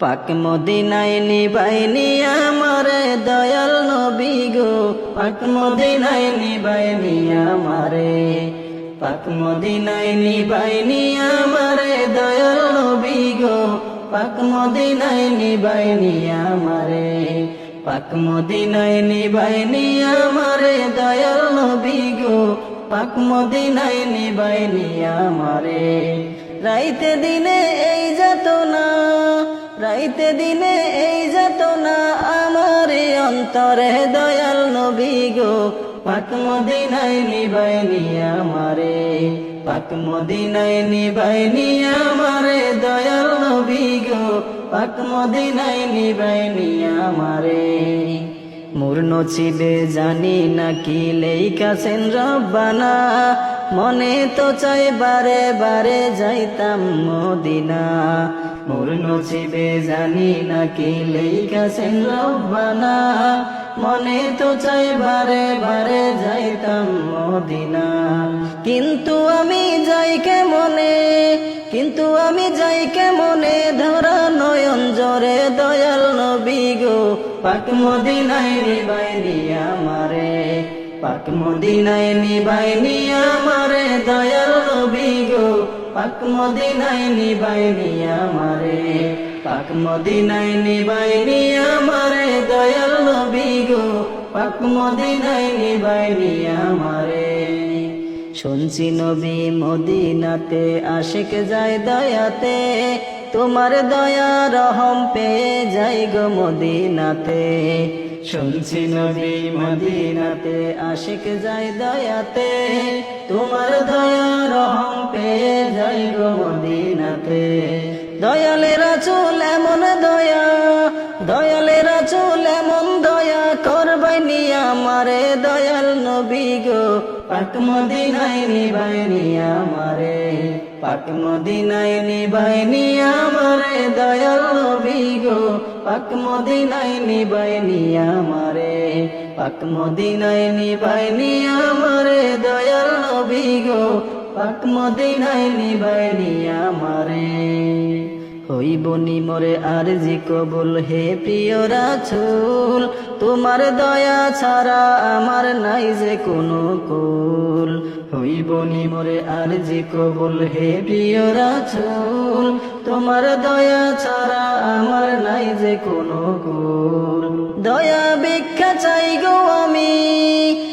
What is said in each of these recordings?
পাক মদিনায় নিবাইনি আমারে দয়াল নবী গো। পাক মদিনায় নিবাইনি আমারে পাক মদিনায় নিবাইনি আমারে দয়াল নবী গো। পাক মদিনায় নিবাইনি আমারে পাক মদিনায় নিবাইনি আমারে দয়াল নবী গো। পাক মদিনায় নিবাইনি আমারে রাইতে দিনে এই যত না রাইতে দিনে এই যত না আমার অন্তরে দয়াল নবী গো। পাক মদিনায় নিবাইনি আমারে, পাক মদিনায় নিবাইনি আমারে দয়াল নবী গো। পাক মদিনায় নিবাইনি আমারে। মোর নচিবে জানি না কি লেইকাছেন রব্বানা। মনে তো চাই বারে বারে যাইতাম মদিনা। মোর নচিবে জানি না কি লেইকাছেন রব্বানা। মনে তো চাই বারে বারে যাইতাম মদিনা। কিন্তু আমি যাই কে মনে কিন্তু আমি যাই কে মনে ধরা নয়ন জরে দয়াল নবী গো। পাক মদিনায় নিবাইনি আমারে পাক মদিনায় নিবাইনি আমারে দয়াল নবী গো। পাক মদিনায় নিবাইনি আমারে পাক মদিনায় নিবাইনি আমারে দয়াল নবী গো। পাক মদিনায় নিবাইনি আমারে শুনছি নবী মদিনাতে আশিক যায় দয়াতে। তোমার দয়া রহম পেয়ে যাই গো মদিনাতে। শুনছি নবী মদিনাতে, আশিক যায় দয়াতে। তোমার দয়া রহম পেয়ে যাই গো মদিনাতে। দয়ালেরা চুল এমন দয়া, দয়ালেরা চুল এমন দয়া করবাই নিয়া আমারে। দয়াল নবী গো পাক মদিনায় নিবাইনি আমারে। পাক মদিনায় নিবাইনি আমারে দয়াল নবী গো। পাক মদিনায় নিবাইনি আমারে, পাক মদিনায় নিবাইনি আমারে দয়াল নবী গো। পাক মদিনায় নিবাইনি আমারে। হইব নিমরে আর জি কবুল হে প্রিয় রাছুল তোমার দয়া ছাড়া আমার নাই যে কোনো কুল। হইব নিমরে আর জি কবুল হে প্রিয় রাছুল তোমার দয়া ছাড়া আমার নাই যে কোনো কুল। দয়া ভিক্ষা চাই গো আমি,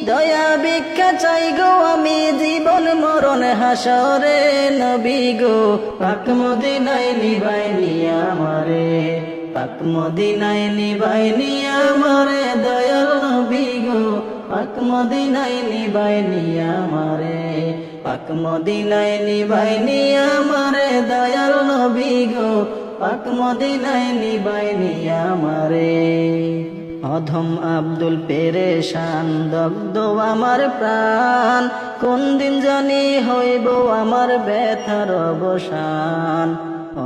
দয়া ভিক্ষা চাই গো মরণ হাসরে নবী গো, পাক মদিনায় নিবাইনি আমারে পাক মদিনায় নিবাইনি আমারে দয়াল নবী গো, পাক মদিনায় নিবাইনি আমারে পাক মদিনায় নিবাইনি আমারে দয়াল নবী গো, পাক মদিনায় নিবাইনি আমারে অধম আব্দুল পেরেশান, দগ্ধ আমার প্রাণ। কোন দিন জানি হইব আমার ব্যথার অবসান।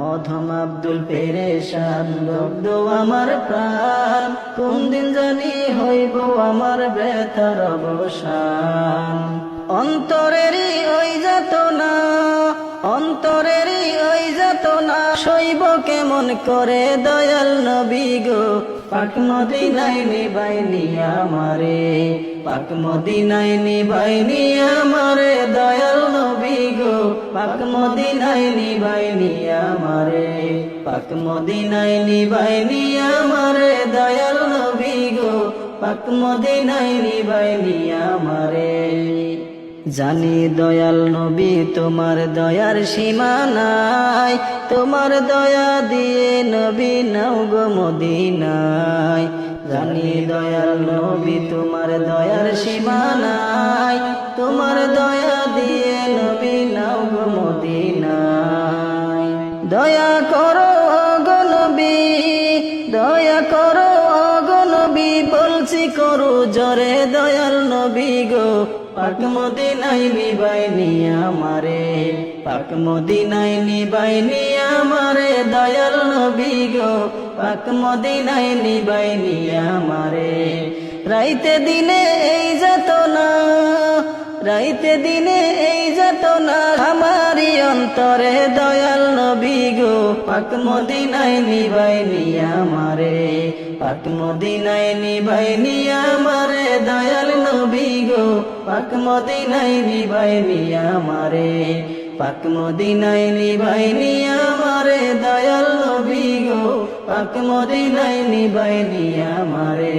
অধম আব্দুল পেরেশান, দগ্ধ আমার প্রাণ। কোন দিন জানি হইব আমার ব্যথার অবসান। অন্তরেরই ওই যাত না অন্তরেরই ওই যাত না শৈব কেমন করে দয়াল নবী গো পাক মদিনায় নিবাইনি আমারে, পাক মদিনায় নিবাইনি আমারে, দয়াল নবী গো, পাক মদিনায় নিবাইনি আমারে, পাক মদিনায় নিবাইনি আমারে, দয়াল নবী গো, পাক মদিনায় নিবাইনি আমারে। জানি দয়াল নবী, তোমার দয়ার সীমা নাই তোমার দয়া দিয়ে নবী নাও গো মদিনায়। জানি দয়াল নবী, তোমার দয়ার সীমা নাই তোমার দয়া দিয়ে নবী নাও গো মদিনায়। দয়া করো গো নবী, দয়া করো গো নবী, বলছি করো জরে দয়াল নবী গো। পাক মদিনাই নিবাইনি আমারে, পাক মদিনাই নিয়া আমারে, দয়াল নবী গো, পাক মদিনাই নিয়া আমারে। রাইতে দিনে এই যত না রাইতে দিনে এই যাতনা, আমারই অন্তরে দয়াল নবী গো, পাক মদিনায় নিবাই নিয়া মারে পাক মদিনায় নিবাই নিয়া মারে দয়াল নবী গো। পাক মদিনায় নিবাই নিয়া মারে পাক মদিনায় নিবাই নিয়া মারে দয়াল নবী গো। পাক মদিনায় নিবাই নিয়া মারে